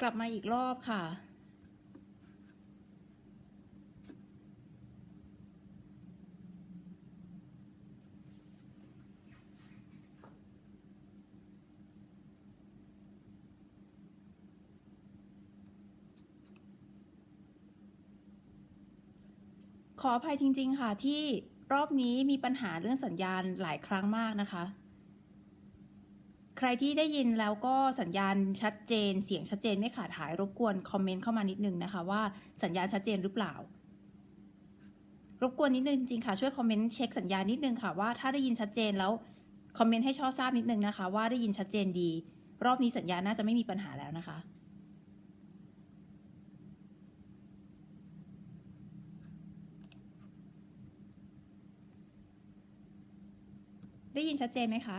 กลับมาอีกรอบค่ะ ขออภัยจริง ๆ ค่ะที่รอบนี้มีปัญหาเรื่องสัญญาณหลายครั้งมากนะคะ ใครที่ได้ยินแล้วก็สัญญาณชัดเจน เสียงชัดเจนไม่ขาดหายรบกวนคอมเมนต์เข้ามานิดนึงนะคะว่าสัญญาณชัดเจนหรือเปล่า รบกวนนิดนึงจริงค่ะช่วยคอมเมนต์เช็คสัญญาณนิดนึงค่ะว่าถ้าได้ยินชัดเจนแล้วคอมเมนต์ให้ช่อทราบนิดนึงนะคะ ว่าได้ยินชัดเจนดี รอบนี้สัญญาณน่าจะไม่มีปัญหาแล้วนะคะได้ยินชัดเจนไหมคะ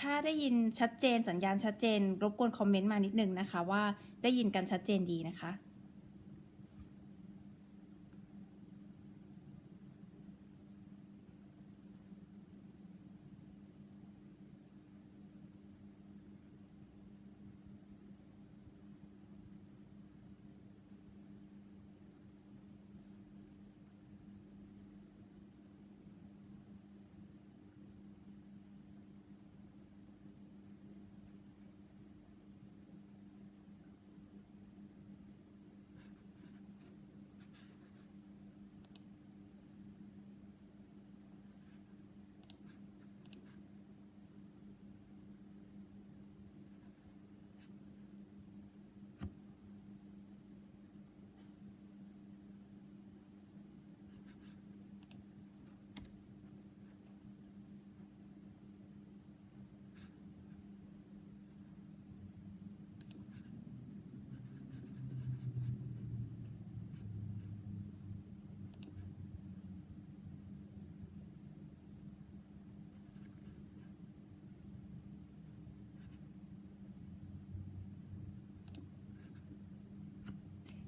ถ้าได้ยินชัดเจนสัญญาณชัดเจน รบกวนคอมเมนต์มานิดนึงนะคะ ว่าได้ยินกันชัดเจนดีนะคะ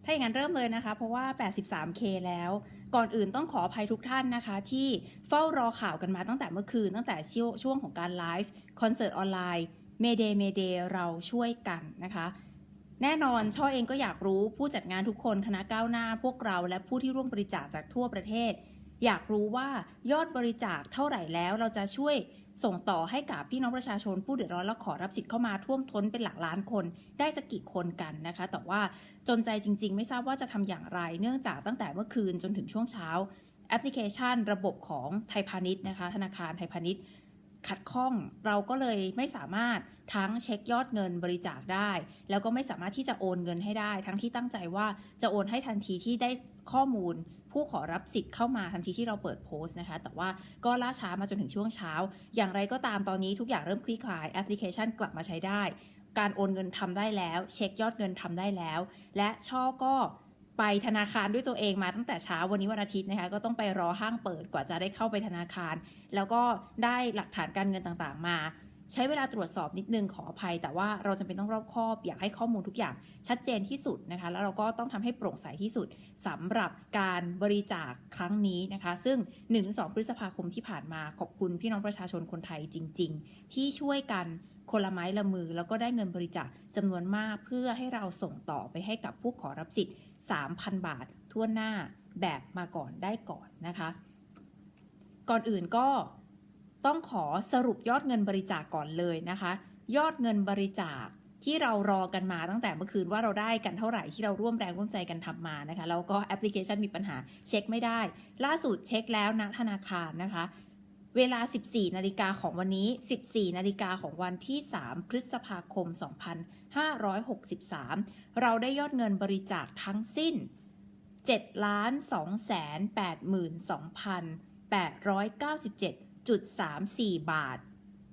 ถ้าอย่างนั้นเริ่มเลยนะคะ เพราะว่า 83K แล้ว ก่อนอื่นต้องขออภัยทุกท่านนะคะ ที่เฝ้ารอข่าวกันมาตั้งแต่เมื่อคืน ตั้งแต่ช่วงของการไลฟ์คอนเสิร์ตออนไลน์เมเดเมเดเราช่วยกันนะคะแน่นอนช่อเองก็อยากรู้ผู้จัดงานทุกคนคณะก้าวหน้าพวกเราและผู้ที่ร่วมบริจาคจากทั่วประเทศ อยากรู้ว่ายอดบริจาคเท่าไหร่แล้วเราจะช่วย ส่งต่อให้กับพี่น้องประชาชนผู้เดือดร้อนและขอรับสิทธิ์เข้ามาท่วมท้นเป็นหลักล้านคนได้สักกี่คนกันนะคะ แต่ว่าจนใจจริง ๆ ไม่ทราบว่าจะทำอย่างไร เนื่องจากตั้งแต่เมื่อคืนจนถึงช่วงเช้า แอปพลิเคชัน ระบบของไทยพาณิชย์นะคะ ธนาคารไทยพาณิชย์ขัดข้องเราก็เลยไม่สามารถทั้งเช็คยอดเงินบริจาคได้ แล้วก็ไม่สามารถที่จะโอนเงินให้ได้ ทั้งที่ตั้งใจว่าจะโอนให้ทันทีที่ได้ข้อมูล ผู้ขอรับสิทธิ์เข้ามาทันทีที่เราเปิดโพสต์นะคะ แต่ว่าก็ล่าช้ามาจนถึงช่วงเช้า อย่างไรก็ตามตอนนี้ทุกอย่างเริ่มคลี่คลายแอปพลิเคชันกลับมาใช้ได้ การโอนเงินทำได้แล้ว เช็คยอดเงินทำได้แล้ว และช่อก็ไปธนาคารด้วยตัวเองมาตั้งแต่เช้าวันนี้วันอาทิตย์นะคะก็ต้องไปรอห้างเปิดกว่าจะได้เข้าไปธนาคาร แล้วก็ได้หลักฐานการเงินต่างๆมา ใช้เวลาตรวจสอบนิดนึงขออภัย แต่ว่าเราจำเป็นต้องรอบคอบอยากให้ข้อมูลทุกอย่างชัดเจนที่สุดนะคะ แล้วเราก็ต้องทำให้โปร่งใสที่สุดสำหรับการบริจาคครั้งนี้นะคะ ซึ่ง 1-2 พฤษภาคมที่ผ่านมาขอบคุณพี่น้องประชาชนคนไทยจริง ๆ ที่ช่วยกันคนละไม้ละมือแล้วก็ได้เงินบริจาคจำนวนมากเพื่อให้เราส่งต่อไปให้กับผู้ขอรับสิทธิ์ 3,000 บาททั่วหน้าแบบมาก่อนได้ก่อนนะคะ ก่อนอื่นก็ ต้องขอสรุปยอดเงินบริจาคก่อนเลยนะคะ ยอดเงินบริจาคที่เรารอกันมาตั้งแต่เมื่อคืนว่าเราได้กันเท่าไหร่ที่เราร่วมแรงร่วมใจกันทำมานะคะแล้วก็แอปพลิเคชันมีปัญหาเช็คไม่ได้ ล่าสุดเช็คแล้วนะธนาคารนะคะ เวลา 14 นาฬิกาของวันนี้ 14 นาฬิกาของวันที่ 3 พฤษภาคม 2563 เราได้ยอดเงินบริจาคทั้งสิ้น 7 2 8 2 1.34 บาท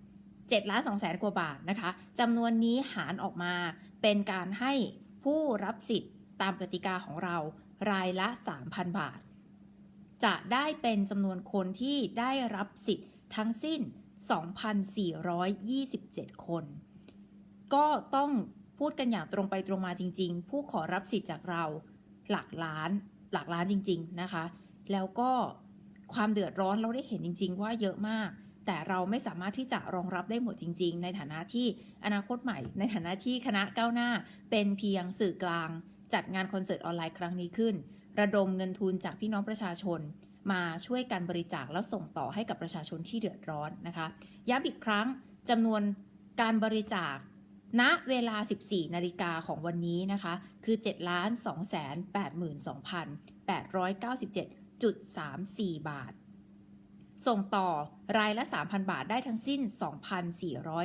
7ล้าน2แสนกว่าบาทนะคะจำนวนนี้หารออกมาเป็นการให้ผู้รับสิทธิ์ตามกติกาของเรารายละ 3,000 บาท จะได้เป็นจำนวนคนที่ได้รับสิทธิ์ทั้งสิ้น 2,427 คน ก็ต้องพูดกันอย่างตรงไปตรงมาจริง ๆ ผู้ขอรับสิทธิ์จากเราหลักล้านหลักล้านจริง ๆ นะคะ แล้วก็ ความเดือดร้อนเราได้เห็นจริง ๆ ว่าเยอะมาก แต่เราไม่สามารถที่จะรองรับได้หมดจริง ๆ ในฐานะที่อนาคตใหม่ ในฐานะที่คณะก้าวหน้า เป็นเพียงสื่อกลาง จัดงานคอนเสิร์ตออนไลน์ครั้งนี้ขึ้น ระดมเงินทุนจากพี่น้องประชาชน มาช่วยกันบริจาคแล้วส่งต่อให้กับประชาชนที่เดือดร้อนนะคะย้ำอีกครั้งจำนวนการบริจาคณเวลา 14 นาฬิกาของวันนี้นะคะ คือ 7 2 8 2 897.34 บาท ส่งต่อรายละ 3,000 บาทได้ทั้งสิ้น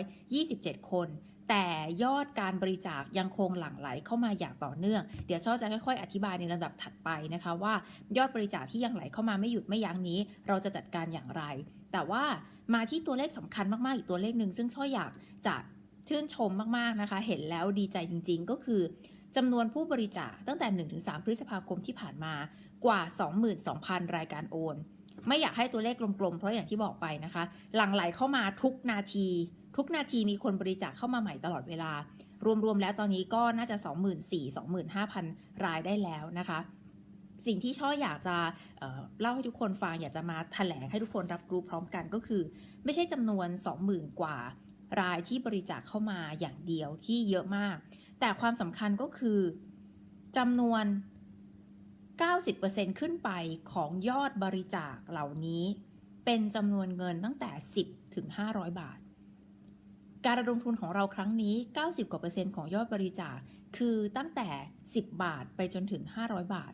2,427 คน แต่ยอดการบริจาคยังคงหลั่งไหลเข้ามาอย่างต่อเนื่อง เดี๋ยวช่อจะค่อยๆ อธิบายในลำดับถัดไปนะคะว่า ยอดบริจาคที่ยังไหลเข้ามาไม่หยุดไม่ยั้งนี้ เราจะจัดการอย่างไร แต่ว่ามาที่ตัวเลขสำคัญมากๆ อีกตัวเลขหนึ่งซึ่งช่ออยากจะชื่นชมมากๆนะคะ เห็นแล้วดีใจจริง ๆ ก็คือ จำนวนผู้บริจาคตั้งแต่ 1-3 พฤษภาคมที่ผ่านมากว่า 22,000 รายการโอน ไม่อยากให้ตัวเลขกลมๆ เพราะอย่างที่บอกไปนะคะ หลั่งไหลเข้ามาทุกนาที ทุกนาทีมีคนบริจาคเข้ามาใหม่ตลอดเวลา รวมๆ แล้วตอนนี้ก็น่าจะ 24,000-25,000 รายได้แล้วนะคะ สิ่งที่ช่ออยากจะเเล่าให้ทุกคนฟังอยากจะมาแถลงให้ทุกคนรับรู้พร้อมกันก็คือ ไม่ใช่จำนวน 20,000 กว่ารายที่บริจาคเข้ามาอย่างเดียวที่เยอะมาก แต่ความสำคัญก็คือจำนวน 90%ขึ้นไปของยอดบริจาคเหล่านี้ เป็นจำนวนเงินตั้งแต่ 10 ถึง 500 บาท การระดมทุนของเราครั้งนี้ 90 กว่าเปอร์เซ็นต์ของยอดบริจาคคือตั้งแต่ 10 บาทไปจนถึง 500 บาท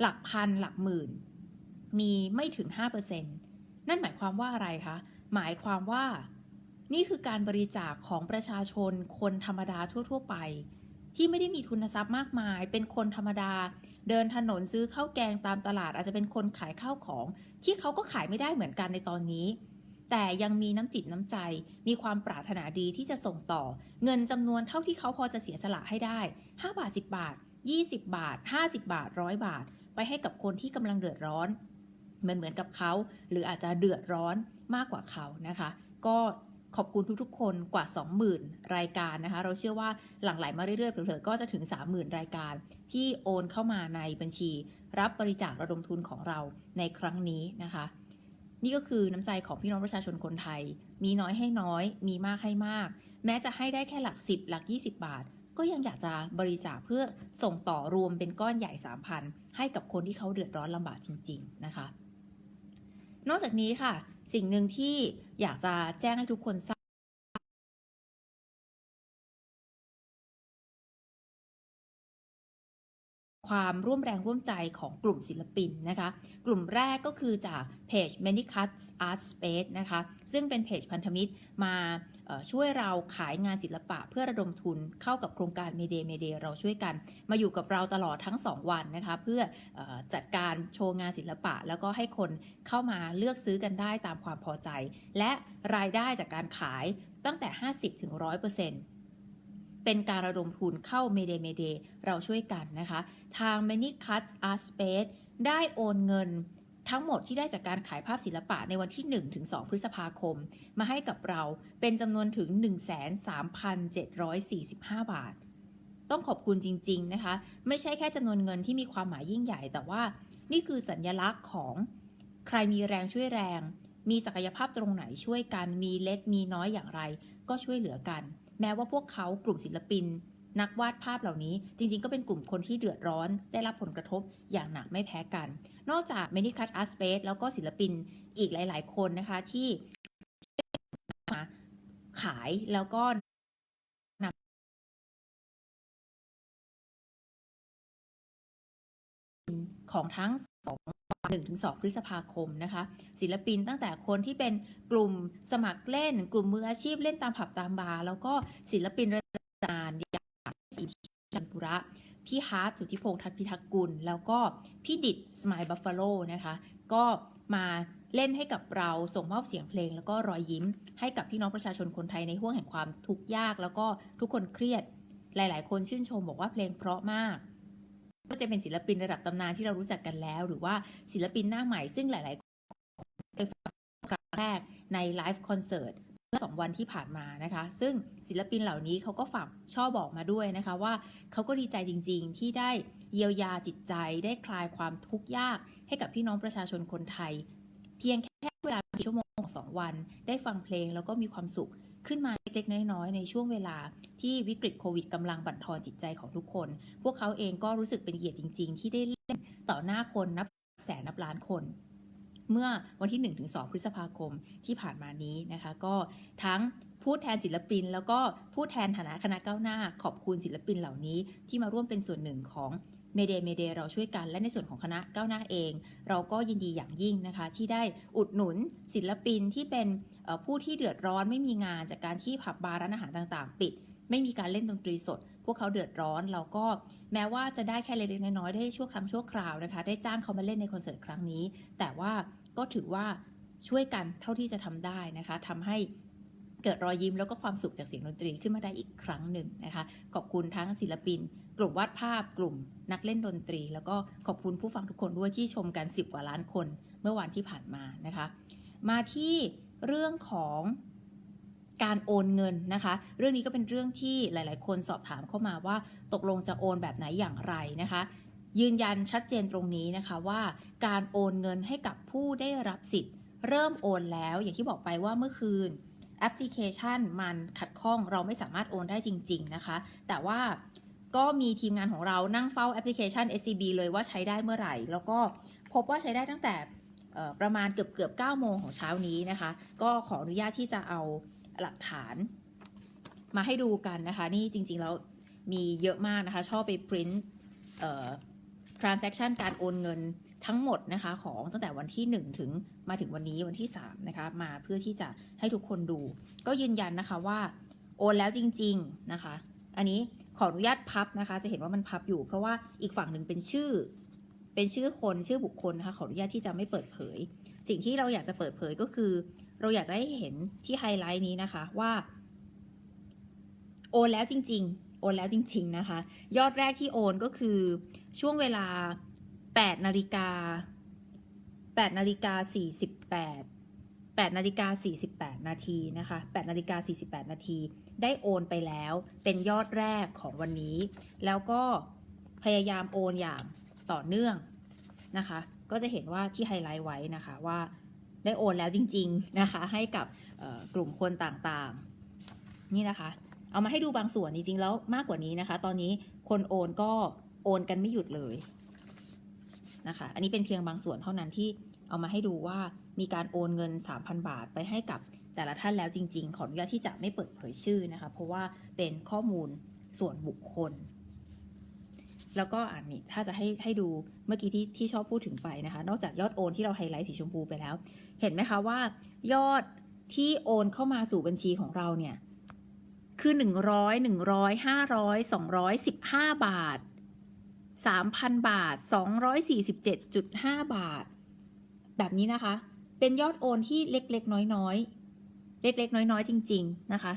หลักพันหลักหมื่น มีไม่ถึง 5%นั่นหมายความว่าอะไรคะ หมายความว่า นี่คือการบริจาคของประชาชนคนธรรมดาทั่ว ๆ ไป ที่ไม่ได้มีทุนทรัพย์มากมาย เป็นคนธรรมดา เดินถนนซื้อข้าวแกงตามตลาด อาจจะเป็นคนขายข้าวของ ที่เขาก็ขายไม่ได้เหมือนกันในตอนนี้ แต่ยังมีน้ำจิตน้ำใจ มีความปรารถนาดีที่จะส่งต่อ เงินจำนวนเท่าที่เขาพอจะเสียสละให้ได้ 5 บาท 10 บาท 20 บาท 50 บาท100บาท ไปให้กับคนที่กำลังเดือดร้อนเหมือนเหมือนกับเขา หรืออาจจะเดือดร้อนมากกว่าเขานะคะ ก็ ขอบคุณทุกๆ คนกว่า 20,000 รายการนะคะ เราเชื่อว่าหลั่งไหลมาเรื่อยๆเผลอๆก็จะถึง 30,000 รายการ ที่โอนเข้ามาในบัญชี รับบริจาคระดมทุนของเราในครั้งนี้นะคะ นี่ก็คือน้ำใจของพี่น้องประชาชนคนไทย มีน้อยให้น้อย มีมากให้มาก แม้จะให้ได้แค่หลัก 10 หลัก 20 บาท ก็ยังอยากจะบริจาคเพื่อส่งต่อรวมเป็นก้อนใหญ่ 3,000 ให้กับคนที่เขาเดือดร้อนลำบากจริง ๆ นะคะ นอกจากนี้ค่ะ สิ่งหนึ่งที่อยากจะแจ้งให้ทุกคนทราบ ความร่วมแรงร่วมใจของกลุ่มศิลปินนะคะ กลุ่มแรกก็คือจากเพจ Many Cuts Art Space นะคะ ซึ่งเป็นเพจพันธมิตรมาช่วยเราขายงานศิลปะเพื่อระดมทุนเข้ากับโครงการ m มเ y เมเดเราช่วยกัน มาอยู่กับเราตลอดทั้ง 2 วันนะคะ เพื่ออจัดการโชว์งานศิลปะ แล้วก็ให้คนเข้ามาเลือกซื้อกันได้ตามความพอใจ และรายได้จากการขายตั้งแต่ 50ถึง100% เป็นการระดมทุนเข้า m มเ y เมเดเราช่วยกันนะคะ ทาง Many Cuts Art Space ได้โอนเงินทั้งหมดที่ได้จากการขายภาพศิลปะในวันที่ 1-2 พฤษภาคม มาให้กับเราเป็นจำนวนถึง 13,745 บาท ต้องขอบคุณจริง ๆ นะคะ ไม่ใช่แค่จำนวนเงินที่มีความหมายยิ่งใหญ่ แต่ว่านี่คือสัญญลักษณ์ของใครมีแรงช่วยแรง มีศักยภาพตรงไหนช่วยกัน มีเล็กมีน้อยอย่างไร ก็ช่วยเหลือกัน แม้ว่าพวกเขากลุ่มศิลปิน นักวาดภาพเหล่านี้ จริงๆ ก็เป็นกลุ่มคนที่เดือดร้อน ได้รับผลกระทบอย่างหนักไม่แพ้กัน นอกจาก Many Cut Art Space แล้วก็ศิลปินอีกหลาย ๆ คนนะคะที่ขายแล้วก็นำของทั้งสอง 1-2 พฤษภาคมนะคะ ศิลปินตั้งแต่คนที่เป็นกลุ่มสมัครเล่น กลุ่มมืออาชีพเล่นตามผับตามบาร์แล้วก็ศิลปินระดับนานอย่างสีชันปุระ พี่ฮาร์ดสุทธิพงษ์ทัตพิทักษ์กุล แล้วก็พี่ดิดสมายบัฟฟาโลนะคะ ก็มาเล่นให้กับเราส่งมอบเสียงเพลง แล้วก็รอยยิ้มให้กับพี่น้องประชาชนคนไทยในห่วงแห่งความทุกข์ยาก แล้วก็ทุกคนเครียด หลาย ๆ คนชื่นชมบอกว่าเพลงเพราะมาก ก็จะเป็นศิลปินระดับตำนานที่เรารู้จักกันแล้ว หรือว่าศิลปินหน้าใหม่ซึ่งหลาย ๆ คนเคยฟังครั้งแรกในไลฟ์คอนเสิร์ตเมื่อสองวันที่ผ่านมานะคะ ซึ่งศิลปินเหล่านี้เขาก็ฝากช่อบอกมาด้วยนะคะว่าเขาก็ดีใจจริง ๆ ที่ได้เยียวยาจิตใจได้คลายความทุกข์ยาก ให้กับพี่น้องประชาชนคนไทย เพียงแค่เวลากี่ชั่วโมงสองวัน ได้ฟังเพลงแล้วก็มีความสุข ขึ้นมาเล็กๆน้อยๆในช่วงเวลาที่วิกฤตโควิดกำลังบั่นทอนจิตใจของทุกคน พวกเขาเองก็รู้สึกเป็นเกียรติจริง ๆ ที่ได้เล่นต่อหน้าคนนับแสนนับล้านคน เมื่อวันที่ 1-2 พฤษภาคมที่ผ่านมานี้นะคะ ก็ทั้งผู้แทนศิลปิน แล้วก็ผู้แทนฐานะคณะก้าวหน้าขอบคุณศิลปินเหล่านี้ที่มาร่วมเป็นส่วนหนึ่งของ เมเดเมเดเราช่วยกันและในส่วนของคณะก้าวหน้าเอง เราก็ยินดีอย่างยิ่งนะคะ ที่ได้อุดหนุนศิลปินที่เป็นผู้ที่เดือดร้อนไม่มีงานจากการที่ผับบาร์ร้านอาหารต่างๆ ปิด ไม่มีการเล่นดนตรีสด พวกเขาเดือดร้อนเราก็แม้ว่าจะได้แค่เล็กๆน้อยๆได้ชั่วครั้งชั่วคราวนะคะ ได้จ้างเขามาเล่นในคอนเสิร์ตครั้งนี้ แต่ว่าก็ถือว่าช่วยกันเท่าที่จะทำได้นะคะทำให้เกิดรอยยิ้มแล้วก็ความสุขจากเสียงดนตรีขึ้นมาได้อีกครั้งหนึ่งนะคะ ขอบคุณทั้งศิลปิน กลุ่มวาดภาพกลุ่มนักเล่นดนตรี แล้วก็ขอบคุณผู้ฟังทุกคนด้วยที่ชมกัน 10 กว่าล้านคนเมื่อวันที่ผ่านมานะคะ มาที่เรื่องของการโอนเงินนะคะ เรื่องนี้ก็เป็นเรื่องที่หลาย ๆ คนสอบถามเข้ามาว่าตกลงจะโอนแบบไหนอย่างไรนะคะ ยืนยันชัดเจนตรงนี้นะคะว่าการโอนเงินให้กับผู้ได้รับสิทธิ์ เริ่มโอนแล้วอย่างที่บอกไปว่าเมื่อคืนแอปพลิเคชันมันขัดข้องเราไม่สามารถโอนได้จริง ๆ นะคะ แต่ว่า ก็มีทีมงานของเรานั่งเฝ้าแอปพลิเคชัน SCB เลยว่าใช้ได้เมื่อไหร่ แล้วก็พบว่าใช้ได้ตั้งแต่ประมาณเกือบเกือบ9โมงของเช้านี้นะคะ ก็ขออนุญาตที่จะเอาหลักฐานมาให้ดูกันนะคะ นี่จริงๆแล้วมีเยอะมากนะคะ ชอบไปปริ้น transaction การโอนเงินทั้งหมดนะคะ ของตั้งแต่วันที่ 1 ถึงมาถึงวันนี้วันที่ 3 นะคะ มาเพื่อที่จะให้ทุกคนดู ก็ยืนยันนะคะว่าโอนแล้วจริง ๆ นะคะ อันนี้ขออนุญาตพับนะคะ จะเห็นว่ามันพับอยู่ เพราะว่าอีกฝั่งหนึ่งเป็นชื่อ เป็นชื่อคนชื่อบุคคลนะคะขออนุญาตที่จะไม่เปิดเผย สิ่งที่เราอยากจะเปิดเผยก็คือ เราอยากจะให้เห็นที่ไฮไลท์นี้นะคะว่า โอนแล้วจริง ๆ โอนแล้วจริง ๆนะคะ ยอดแรกที่โอนก็คือช่วงเวลา8นาฬิกา8นาฬิกา48 8นาฬิกา48 นาทีนะคะ8นาฬิกา48 นาที ได้โอนไปแล้ว เป็นยอดแรกของวันนี้ แล้วก็พยายามโอนอย่างต่อเนื่องนะคะ ก็จะเห็นว่าที่ไฮไลท์ไว้นะคะว่าได้โอนแล้วจริง ๆนะคะ ให้กับกลุ่มคนต่างๆ นี่นะคะ เอามาให้ดูบางส่วนจริงๆแล้วมากกว่านี้นะคะ ตอนนี้คนโอนก็โอนกันไม่หยุดเลยนะคะ อันนี้เป็นเพียงบางส่วนเท่านั้นที่เอามาให้ดูว่ามีการโอนเงิน 3,000 บาทไปให้กับ แต่ละท่านแล้วจริง ๆ ขออนุญาตที่จะไม่เปิดเผยชื่อนะคะ เพราะว่าเป็นข้อมูลส่วนบุคคล แล้วก็อันนี้ถ้าจะให้ให้ดูเมื่อกี้ที่ที่ชอบพูดถึงไปนะคะ นอกจากยอดโอนที่เราไฮไลท์สีชมพูไปแล้ว เห็นไหมคะว่ายอดที่โอนเข้ามาสู่บัญชีของเราเนี่ย คือหนึ่งร้อยหนึ่งร้อยห้าร้อยสองร้อยสิบห้าบาทสามพันบาทสองร้อยสี่สิบเจ็ดจุดห้าบาท แบบนี้นะคะ เป็นยอดโอนที่เล็กๆ น้อยๆ เล็ก ๆ น้อย ๆ จริง ๆ นะคะ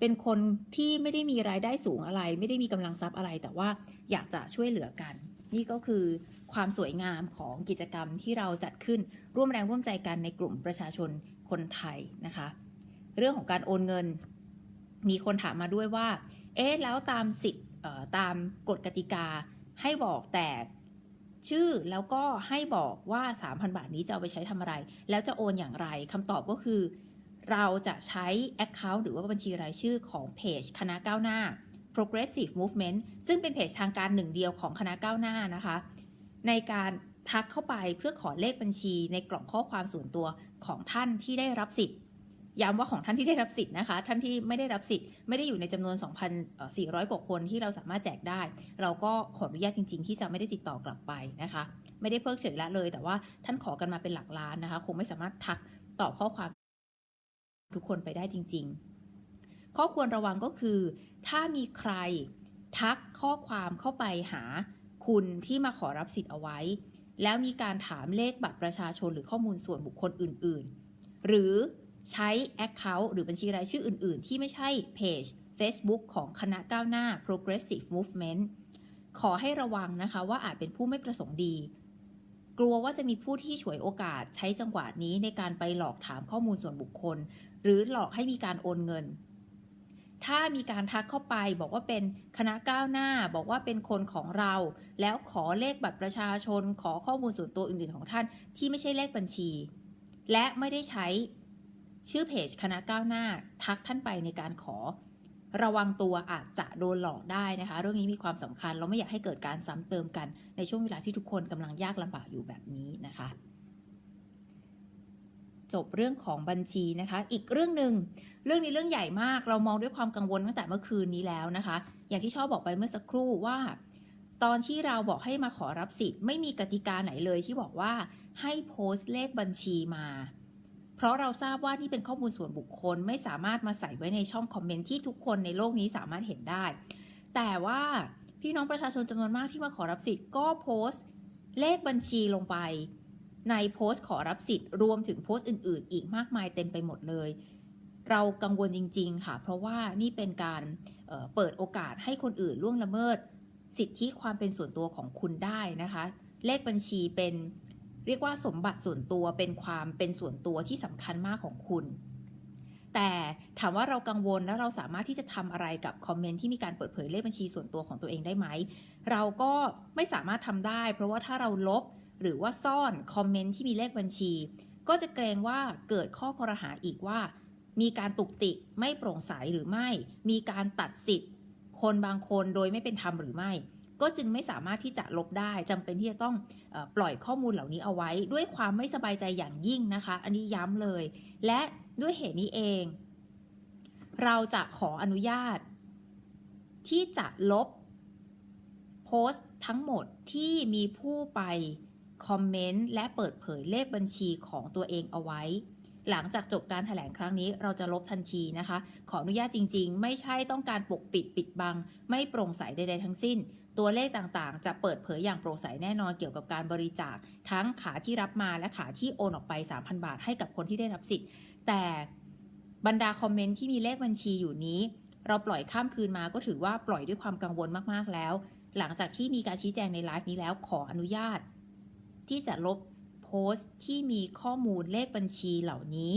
เป็นคนที่ไม่ได้มีรายได้สูงอะไร ไม่ได้มีกำลังทรัพย์อะไร แต่ว่าอยากจะช่วยเหลือกัน นี่ก็คือความสวยงามของกิจกรรมที่เราจัดขึ้นร่วมแรงร่วมใจกันในกลุ่มประชาชนคนไทยนะคะ เรื่องของการโอนเงิน มีคนถามมาด้วยว่า เอ๊ะแล้วตามสิทธิ์ตามกฎกติกาให้บอกแต่ชื่อแล้วก็ให้บอกว่า 3,000 บาทนี้จะเอาไปใช้ทำอะไร แล้วจะโอนอย่างไรคำตอบก็คือ เราจะใช้ Account หรือว่าบัญชีรายชื่อของเพจคณะก้าวหน้า Progressive Movement ซึ่งเป็นเพจทางการหนึ่งเดียวของคณะก้าวหน้านะคะ ในการทักเข้าไปเพื่อขอเลขบัญชีในกล่องข้อความส่วนตัวของท่านที่ได้รับสิทธิ์ย้ำว่าของท่านที่ได้รับสิทธิ์นะคะ ท่านที่ไม่ได้รับสิทธิ์ไม่ได้อยู่ในจำนวน 2,400 กว่าคนที่เราสามารถแจกได้ เราก็ขออนุญาตจริง ๆ ที่จะไม่ได้ติดต่อกลับไปนะคะ ไม่ได้เพิกเฉยละเลย แต่ว่าท่านขอกันมาเป็นหลักล้านนะคะ คงไม่สามารถทักตอบข้อความ ทุกคนไปได้จริง ๆ ข้อควรระวังก็คือ ถ้ามีใครทักข้อความเข้าไปหาคุณที่มาขอรับสิทธิ์เอาไว้ แล้วมีการถามเลขบัตรประชาชนหรือข้อมูลส่วนบุคคลอื่น ๆ หรือใช้ Account หรือบัญชีรายชื่ออื่น ๆ ที่ไม่ใช่เพจ Facebook ของคณะก้าวหน้า Progressive Movement ขอให้ระวังนะคะว่าอาจเป็นผู้ไม่ประสงค์ดี กลัวว่าจะมีผู้ที่ฉวยโอกาสใช้จังหวะนี้ในการไปหลอกถามข้อมูลส่วนบุคคล หรือหลอกให้มีการโอนเงิน ถ้ามีการทักเข้าไปบอกว่าเป็นคณะก้าวหน้าบอกว่าเป็นคนของเรา แล้วขอเลขบัตรประชาชน ขอข้อมูลส่วนตัวอื่นๆของท่าน ที่ไม่ใช่เลขบัญชี และไม่ได้ใช้ชื่อเพจคณะก้าวหน้า ทักท่านไปในการขอ ระวังตัวอาจจะโดนหลอกได้นะคะ เรื่องนี้มีความสำคัญเราไม่อยากให้เกิดการซ้ำเติมกันในช่วงเวลาที่ทุกคนกำลังยากลำบากอยู่แบบนี้นะคะจบเรื่องของบัญชีนะคะ อีกเรื่องหนึ่งเรื่องนี้เรื่องใหญ่มาก เรามองด้วยความกังวลตั้งแต่เมื่อคืนนี้แล้วนะคะ อย่างที่ชอบบอกไปเมื่อสักครู่ว่า ตอนที่เราบอกให้มาขอรับสิทธิ์ไม่มีกติกาไหนเลยที่บอกว่าให้โพสต์เลขบัญชีมา เพราะเราทราบว่านี่เป็นข้อมูลส่วนบุคคลไม่สามารถมาใส่ไว้ในช่องคอมเมนต์ที่ทุกคนในโลกนี้สามารถเห็นได้ แต่ว่าพี่น้องประชาชนจำนวนมากที่มาขอรับสิทธิ์ก็โพสต์ เลขบัญชีลงไป ในโพสต์ขอรับสิทธิ์รวมถึงโพสต์อื่น ๆ อีกมากมายเต็มไปหมดเลย เรากังวลจริง ๆ ค่ะ เพราะว่านี่เป็นการเเปิดโอกาสให้คนอื่นล่วงละเมิด สิทธิความเป็นส่วนตัวของคุณได้นะคะ เลขบัญชีเป็น เรียกว่าสมบัติส่วนตัวเป็นความเป็นส่วนตัวที่สำคัญมากของคุณ แต่ถามว่าเรากังวลแล้วเราสามารถที่จะทำอะไรกับคอมเมนต์ที่มีการเปิดเผยเลขบัญชีส่วนตัวของตัวเองได้ไหม เราก็ไม่สามารถทำได้ เพราะว่าถ้าเราลบหรือว่าซ่อนคอมเมนต์ที่มีเลขบัญชี ก็จะเกรงว่าเกิดข้อคอรหาอีกว่า มีการตุกติกไม่โปร่งใสหรือไม่ มีการตัดสิทธิ์ คนบางคนโดยไม่เป็นธรรมหรือไม่ ก็จึงไม่สามารถที่จะลบได้จำเป็นที่จะต้องอปล่อยข้อมูลเหล่านี้เอาไว้ ด้วยความไม่สบายใจอย่างยิ่งนะคะ อันนี้ย้ำเลย และด้วยเหตุนี้เอง เราจะขออนุญาต ที่จะลบโพสต์ทั้งหมดที่มีผู้ไปคอมเมนต์และเปิดเผยเลขบัญชีของตัวเองเอาไว้ หลังจากจบการถแถลงครั้งนี้เราจะลบทันทีนะคะ ขออนุญาตจริง ๆ ไม่ใช่ต้องการปกปิดปิดบัง ไม่โปร่งใสใดๆทั้งสิ้น ตัวเลขต่างๆ จะเปิดเผยอย่างโปร่งใสแน่นอนเกี่ยวกับการบริจาค ทั้งขาที่รับมาและขาที่โอนออกไป 3,000 บาทให้กับคนที่ได้รับสิทธิ์ แต่บรรดาคอมเมนต์ที่มีเลขบัญชีอยู่นี้ เราปล่อยข้ามคืนมาก็ถือว่าปล่อยด้วยความกังวลมากๆแล้ว หลังจากที่มีการชี้แจงในไลฟ์นี้แล้วขออนุญาต ที่จะลบโพสต์ที่มีข้อมูลเลขบัญชีเหล่านี้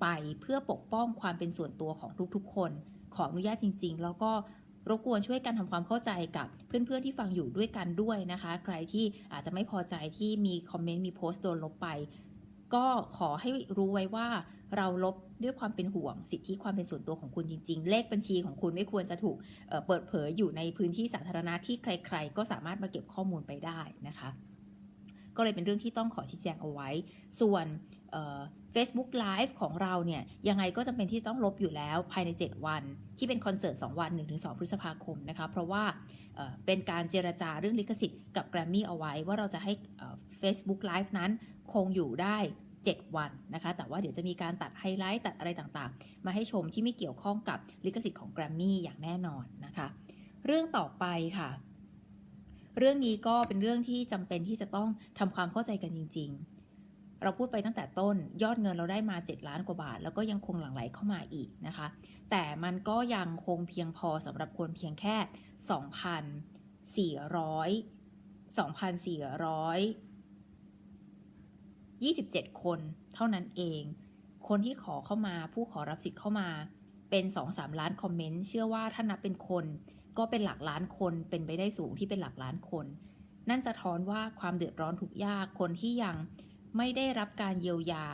ไปเพื่อปกป้องความเป็นส่วนตัวของทุกๆ คน ขออนุญาตจริง ๆ แล้วก็ รบกวนช่วยกันทำความเข้าใจกับเพื่อนๆที่ฟังอยู่ด้วยกันด้วยนะคะ ใครที่อาจจะไม่พอใจที่มีคอมเมนต์มีโพสต์โดนลบไป ก็ขอให้รู้ไว้ว่าเราลบด้วยความเป็นห่วงสิทธิความเป็นส่วนตัวของคุณจริง ๆ เลขบัญชีของคุณไม่ควรจะถูกเเปิดเผยอยู่ในพื้นที่สาธารณะที่ใคร ๆ ก็สามารถมาเก็บข้อมูลไปได้นะคะ ก็เลยเป็นเรื่องที่ต้องขอชี้แจงเอาไว้ ส่วน Facebook Live ของเราเนี่ยยังไงก็จำเป็นที่ต้องลบอยู่แล้วภายใน 7 วัน ที่เป็นคอนเสิร์ต 2 วัน 1-2 พฤษภาคมนะคะเพราะว่าเป็นการเจรจาเรื่องลิขสิทธิ์กับ Grammy เอาไว้ ว่าเราจะให้เอ่อ Facebook Live นั้นคงอยู่ได้ 7 วันนะคะแต่ว่าเดี๋ยวจะมีการตัดไฮไลท์ตัดอะไรต่างๆ มาให้ชมที่ไม่เกี่ยวข้องกับลิขสิทธิ์ของ Grammy อย่างแน่นอนนะคะเรื่องต่อไปค่ะ เรื่องนี้ก็เป็นเรื่องที่จำเป็นที่จะต้องทำความเข้าใจกันจริง ๆ เราพูดไปตั้งแต่ต้นยอดเงินเราได้มา 7 ล้านกว่าบาท แล้วก็ยังคงหลั่งไหลเข้ามาอีกนะคะ แต่มันก็ยังคงเพียงพอสำหรับคนเพียงแค่ 2,400 2,427 คนเท่านั้นเอง คนที่ขอเข้ามาผู้ขอรับสิทธิ์เข้ามาเป็น 2-3 ล้านคอมเมนต์เชื่อว่าถ้านับเป็นคนก็เป็นหลักล้านคนเป็นไปได้สูงที่เป็นหลักล้านคน นั่นสะท้อนว่าความเดือดร้อนทุกยากคนที่ยัง ไม่ได้รับการเยียวยา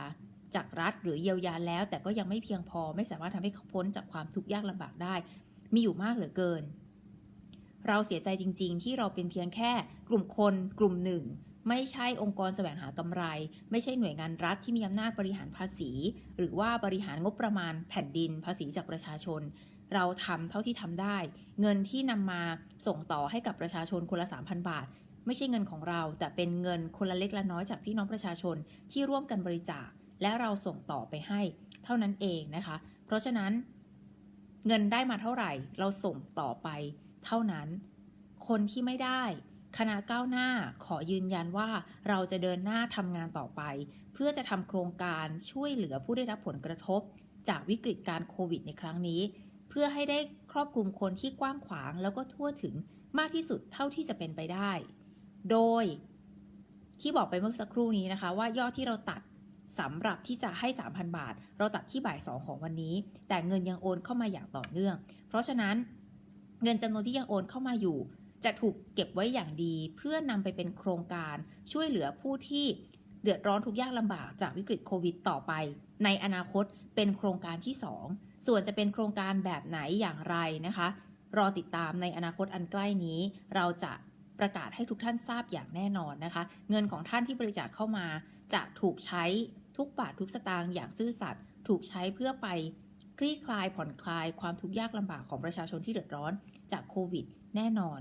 จากรัฐหรือเยียวยาแล้ว แต่ก็ยังไม่เพียงพอไม่สามารถทำให้เขาพ้นจากความทุกข์ยากลำบากได้ มีอยู่มากเหลือเกิน เราเสียใจจริง ๆ ที่เราเป็นเพียงแค่กลุ่มคนกลุ่มหนึ่ง ไม่ใช่องค์กรแสวงหากำไร ไม่ใช่หน่วยงานรัฐที่มีอำนาจบริหารภาษี หรือว่าบริหารงบประมาณแผ่นดินภาษีจากประชาชน เราทำเท่าที่ทำได้ เงินที่นำมาส่งต่อให้กับประชาชนคนละ3,000 บาท ไม่ใช่เงินของเรา แต่เป็นเงินคนละเล็กละน้อยจากพี่น้องประชาชนที่ร่วมกันบริจาค และเราส่งต่อไปให้ เท่านั้นเองนะคะ เพราะฉะนั้นเงินได้มาเท่าไหร่ เราส่งต่อไป เท่านั้น คนที่ไม่ได้คณะก้าวหน้าขอยืนยันว่าเราจะเดินหน้าทำงานต่อไป เพื่อจะทำโครงการช่วยเหลือผู้ได้รับผลกระทบ จากวิกฤตการโควิดในครั้งนี้ เพื่อให้ได้ครอบคลุมคนที่กว้างขวางแล้วก็ทั่วถึงมากที่สุดเท่าที่จะเป็นไปได้ โดยที่บอกไปเมื่อสักครู่นี้นะคะ ว่ายอดที่เราตัดสำหรับที่จะให้ 3,000 บาท เราตัดที่บ่าย 2 ของวันนี้ แต่เงินยังโอนเข้ามาอย่างต่อเนื่อง เพราะฉะนั้นเงินจำนวนที่ยังโอนเข้ามาอยู่ จะถูกเก็บไว้อย่างดี เพื่อนำไปเป็นโครงการช่วยเหลือผู้ที่เดือดร้อนทุกยากลำบากจากวิกฤตโควิดต่อไป ในอนาคตเป็นโครงการที่ 2 ส่วนจะเป็นโครงการแบบไหนอย่างไรนะคะ รอติดตามในอนาคตอันใกล้นี้ เราจะ ประกาศให้ทุกท่านทราบอย่างแน่นอนนะคะ เงินของท่านที่บริจาคเข้ามาจะถูกใช้ทุกบาททุกสตางค์อย่างซื่อสัตย์ถูกใช้เพื่อไปคลี่คลายผ่อนคลายความทุกข์ยากลำบากของประชาชนที่เดือดร้อนจากโควิด แน่นอน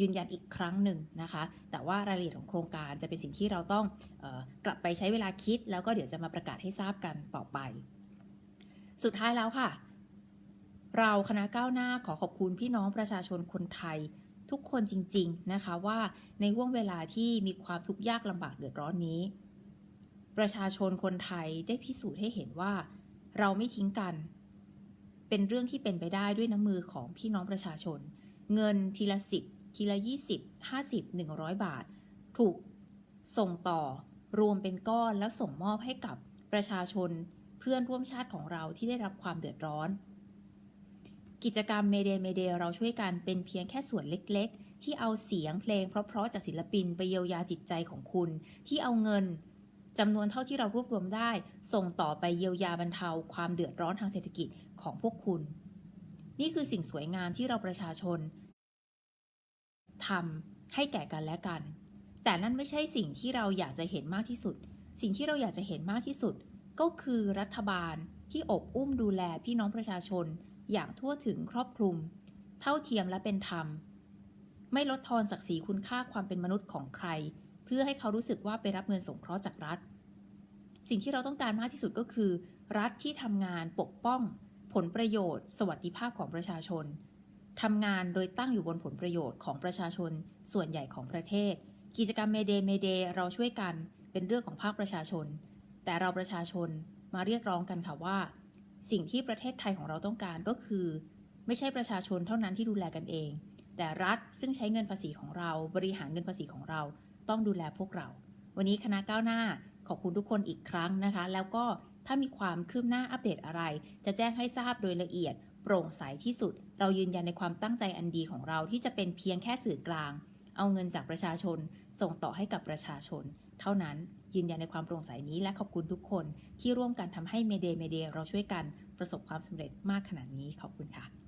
ยืนยันอีกครั้งหนึ่งนะคะ แต่ว่ารายละเอียดของโครงการจะเป็นสิ่งที่เราต้องออกลับไปใช้เวลาคิด แล้วก็เดี๋ยวจะมาประกาศให้ทราบกันต่อไป สุดท้ายแล้วค่ะ เราคณะก้าวหน้าขอขอบคุณพี่น้องประชาชนคนไทย ทุกคนจริง ๆ นะคะว่าในห่วงเวลาที่มีความทุกข์ยากลำบากเดือดร้อนนี้ ประชาชนคนไทยได้พิสูจน์ให้เห็นว่า เราไม่ทิ้งกัน เป็นเรื่องที่เป็นไปได้ด้วยน้ำมือของพี่น้องประชาชน เงินทีละสิบทีละยี่สิบห้าสิบหนึ่งร้อยบาท ถูกส่งต่อรวมเป็นก้อนแล้วส่งมอบให้กับประชาชนเพื่อนร่วมชาติของเราที่ได้รับความเดือดร้อน กิจกรรมเมเดเมเดเราช่วยกันเป็นเพียงแค่ส่วนเล็กๆ ที่เอาเสียงเพลงเพราะๆจากศิลปินไปเยียวยาจิตใจของคุณ ที่เอาเงินจำนวนเท่าที่เรารวบรวมได้ ส่งต่อไปเยียวยาบรรเทาความเดือดร้อนทางเศรษฐกิจของพวกคุณ นี่คือสิ่งสวยงามที่เราประชาชนทำให้แก่กันและกัน แต่นั่นไม่ใช่สิ่งที่เราอยากจะเห็นมากที่สุด สิ่งที่เราอยากจะเห็นมากที่สุด ก็คือรัฐบาลที่อบอุ้มดูแลพี่น้องประชาชน อย่างทั่วถึงครอบคลุม เท่าเทียมและเป็นธรรม ไม่ลดทอนศักดิ์ศรีคุณค่าความเป็นมนุษย์ของใคร เพื่อให้เขารู้สึกว่าไปรับเงินสงเคราะห์จากรัฐ สิ่งที่เราต้องการมากที่สุดก็คือ รัฐที่ทำงานปกป้อง ผลประโยชน์ สวัสดิภาพของประชาชนทำงานโดยตั้งอยู่บนผลประโยชน์ของประชาชน ส่วนใหญ่ของประเทศ กิจกรรมเมเดเมเดเราช่วยกันเป็นเรื่องของภาคประชาชน แต่เราประชาชนมาเรียกร้องกันค่ะว่า สิ่งที่ประเทศไทยของเราต้องการก็คือ ไม่ใช่ประชาชนเท่านั้นที่ดูแลกันเอง แต่รัฐซึ่งใช้เงินภาษีของเราบริหารเงินภาษีของเรา ต้องดูแลพวกเรา วันนี้คณะก้าวหน้าขอบคุณทุกคนอีกครั้งนะคะ แล้วก็ถ้ามีความคืบหน้าอัปเดตอะไร จะแจ้งให้ทราบโดยละเอียด โปร่งใสที่สุด เรายืนยันในความตั้งใจอันดีของเราที่จะเป็นเพียงแค่สื่อกลาง เอาเงินจากประชาชน ส่งต่อให้กับประชาชน เท่านั้น ยืนยันในความโปร่งใสนี้และขอบคุณทุกคนที่ร่วมกันทำให้เมเดเมเดเราช่วยกันประสบความสำเร็จมากขนาดนี้ขอบคุณค่ะ